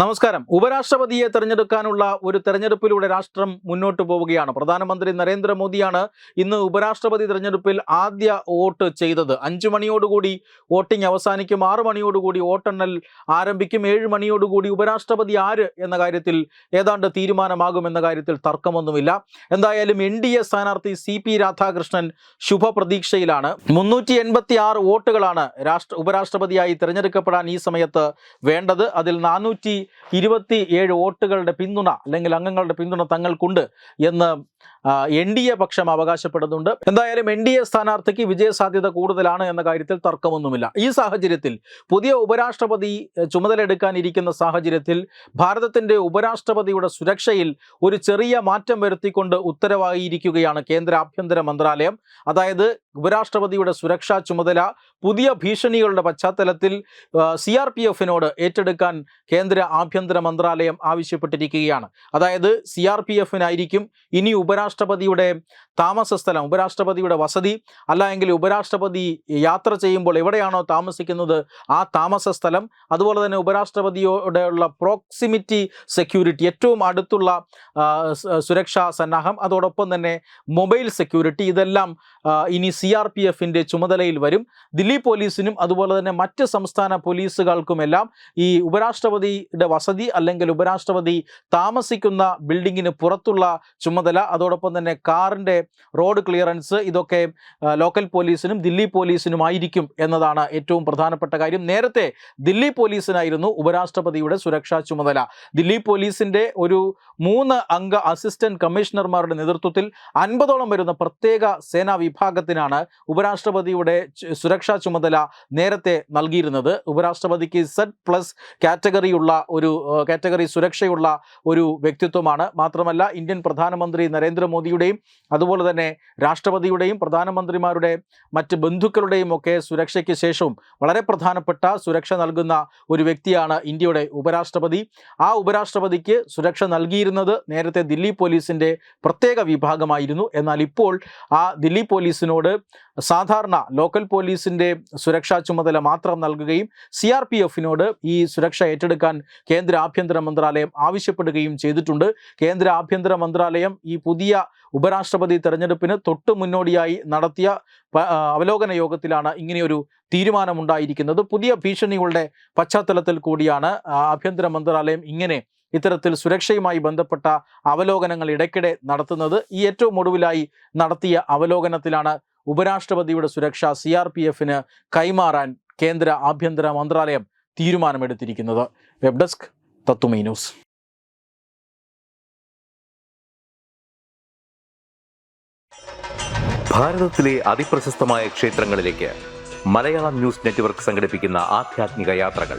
നമസ്കാരം. ഉപരാഷ്ട്രപതിയെ തെരഞ്ഞെടുക്കാനുള്ള ഒരു തെരഞ്ഞെടുപ്പിലൂടെ രാഷ്ട്രം മുന്നോട്ട് പോവുകയാണ്. പ്രധാനമന്ത്രി നരേന്ദ്രമോദിയാണ് ഇന്ന് ഉപരാഷ്ട്രപതി തെരഞ്ഞെടുപ്പിൽ ആദ്യ വോട്ട് ചെയ്തത്. അഞ്ചു മണിയോടുകൂടി വോട്ടിംഗ് അവസാനിക്കും. ആറു മണിയോടുകൂടി വോട്ടെണ്ണൽ ആരംഭിക്കും. ഏഴ് മണിയോടുകൂടി ഉപരാഷ്ട്രപതി ആര് എന്ന കാര്യത്തിൽ ഏതാണ്ട് തീരുമാനമാകുമെന്ന കാര്യത്തിൽ തർക്കമൊന്നുമില്ല. എന്തായാലും എൻ ഡി എ സ്ഥാനാർത്ഥി സി പി രാധാകൃഷ്ണൻ ശുഭപ്രതീക്ഷയിലാണ്. മുന്നൂറ്റി എൺപത്തി ആറ് വോട്ടുകളാണ് രാഷ്ട്ര ഉപരാഷ്ട്രപതിയായി തിരഞ്ഞെടുക്കപ്പെടാൻ ഈ സമയത്ത് വേണ്ടത്. അതിൽ നാനൂറ്റി ഇരുപത്തി ഏഴ് വോട്ടുകളുടെ പിന്തുണ അല്ലെങ്കിൽ അംഗങ്ങളുടെ പിന്തുണ തങ്ങൾക്കുണ്ട് എന്ന് എൻ ഡി എ പക്ഷം അവകാശപ്പെടുന്നുണ്ട്. എന്തായാലും എൻ ഡി എ സ്ഥാനാർത്ഥിക്ക് വിജയസാധ്യത കൂടുതലാണ് എന്ന കാര്യത്തിൽ തർക്കമൊന്നുമില്ല. ഈ സാഹചര്യത്തിൽ പുതിയ ഉപരാഷ്ട്രപതി ചുമതലയെടുക്കാനിരിക്കുന്ന സാഹചര്യത്തിൽ ഭാരതത്തിന്റെ ഉപരാഷ്ട്രപതിയുടെ സുരക്ഷയിൽ ഒരു ചെറിയ മാറ്റം വരുത്തിക്കൊണ്ട് ഉത്തരവായിരിക്കുകയാണ് കേന്ദ്ര ആഭ്യന്തര മന്ത്രാലയം. അതായത് ഉപരാഷ്ട്രപതിയുടെ സുരക്ഷാ ചുമതല പുതിയ ഭീഷണികളുടെ പശ്ചാത്തലത്തിൽ സി ആർ പി എഫിനോട് ഏറ്റെടുക്കാൻ കേന്ദ്ര ആഭ്യന്തര മന്ത്രാലയം ആവശ്യപ്പെട്ടിരിക്കുകയാണ്. അതായത് സി ആർ പി എഫിനായിരിക്കും ഇനി ഉപരാഷ്ട്രപതിയുടെ താമസ സ്ഥലം ഉപരാഷ്ട്രപതിയുടെ വസതി അല്ല എങ്കിൽ ഉപരാഷ്ട്രപതി യാത്ര ചെയ്യുമ്പോൾ എവിടെയാണോ താമസിക്കുന്നത് ആ താമസ സ്ഥലം അതുപോലെ തന്നെ ഉപരാഷ്ട്രപതിയോടെയുള്ള പ്രോക്സിമിറ്റി സെക്യൂരിറ്റി ഏറ്റവും അടുത്തുള്ള സുരക്ഷാ സന്നാഹം അതോടൊപ്പം തന്നെ മൊബൈൽ സെക്യൂരിറ്റി ഇതെല്ലാം ഇനി സി ആർ പി എഫിന്റെ ചുമതലയിൽ വരും. ദില്ലി പോലീസിനും അതുപോലെ തന്നെ മറ്റ് സംസ്ഥാന പോലീസുകൾക്കുമെല്ലാം ഈ ഉപരാഷ്ട്രപതിയുടെ വസതി അല്ലെങ്കിൽ ഉപരാഷ്ട്രപതി താമസിക്കുന്ന ബിൽഡിങ്ങിന് പുറത്തുള്ള ചുമതല അതോടൊപ്പം തന്നെ കാറിന്റെ റോഡ് ക്ലിയറൻസ് ഇതൊക്കെ ലോക്കൽ പോലീസിനും ദില്ലി പോലീസിനുമായിരിക്കും എന്നതാണ് ഏറ്റവും പ്രധാനപ്പെട്ട കാര്യം. നേരത്തെ ദില്ലി പോലീസിനായിരുന്നു ഉപരാഷ്ട്രപതിയുടെ സുരക്ഷാ ചുമതല. ദില്ലി പോലീസിന്റെ ഒരു മൂന്ന് അംഗ അസിസ്റ്റന്റ് കമ്മീഷണർമാരുടെ നേതൃത്വത്തിൽ അൻപതോളം വരുന്ന പ്രത്യേക സേനാ വിഭാഗത്തിനാണ് ഉപരാഷ്ട്രപതിയുടെ സുരക്ഷാ ചുമതല നേരത്തെ നൽകിയിരുന്നത്. ഉപരാഷ്ട്രപതിക്ക് സെഡ് പ്ലസ് കാറ്റഗറിയുള്ള ഒരു കാറ്റഗറി സുരക്ഷയുള്ള ഒരു വ്യക്തിത്വമാണ്. മാത്രമല്ല ഇന്ത്യൻ പ്രധാനമന്ത്രി നരേന്ദ്രമോദിയുടെയും അതുപോലെ തന്നെ രാഷ്ട്രപതിയുടെയും പ്രധാനമന്ത്രിമാരുടെ മറ്റ് ബന്ധുക്കളുടെയും ഒക്കെ സുരക്ഷയ്ക്ക് ശേഷവും വളരെ പ്രധാനപ്പെട്ട സുരക്ഷ നൽകുന്ന ഒരു വ്യക്തിയാണ് ഇന്ത്യയുടെ ഉപരാഷ്ട്രപതി. ആ ഉപരാഷ്ട്രപതിക്ക് സുരക്ഷ നൽകിയിരുന്നത് നേരത്തെ ദില്ലി പോലീസിന്റെ പ്രത്യേക വിഭാഗമായിരുന്നു. എന്നാൽ ഇപ്പോൾ ആ ദില്ലി പോലീസിനോട് സാധാരണ ലോക്കൽ പോലീസിന്റെ സുരക്ഷാ ചുമതല മാത്രം നൽകുകയും സി ആർ പി എഫിനോട് ഈ സുരക്ഷ ഏറ്റെടുക്കാൻ കേന്ദ്ര ആഭ്യന്തര മന്ത്രാലയം ആവശ്യപ്പെടുകയും ചെയ്തിട്ടുണ്ട്. കേന്ദ്ര ആഭ്യന്തര മന്ത്രാലയം ഈ പുതിയ ഉപരാഷ്ട്രപതി തെരഞ്ഞെടുപ്പിന് തൊട്ട് മുന്നോടിയായി നടത്തിയ അവലോകന യോഗത്തിലാണ് ഇങ്ങനെയൊരു തീരുമാനമുണ്ടായിരിക്കുന്നത്. പുതിയ ഭീഷണികളുടെ പശ്ചാത്തലത്തിൽ കൂടിയാണ് ആഭ്യന്തര മന്ത്രാലയം ഇങ്ങനെ ഇത്തരത്തിൽ സുരക്ഷയുമായി ബന്ധപ്പെട്ട അവലോകനങ്ങൾ ഇടയ്ക്കിടെ നടത്തുന്നത് ഈ ഏറ്റവും ഒടുവിലായി നടത്തിയ അവലോകനത്തിലാണ് ഉപരാഷ്ട്രപതിയുടെ സുരക്ഷ സി ആർ പി എഫിന് കൈമാറാൻ കേന്ദ്ര ആഭ്യന്തര മന്ത്രാലയം തീരുമാനമെടുത്തിരിക്കുന്നത്. വെബ് ഡെസ്ക് തത്തുമൈ ന്യൂസ്. ഭാരതത്തിലെ ക്ഷേത്രങ്ങളിലേക്ക് മലയാളം ന്യൂസ് നെറ്റ്വർക്ക് യാത്രകൾ.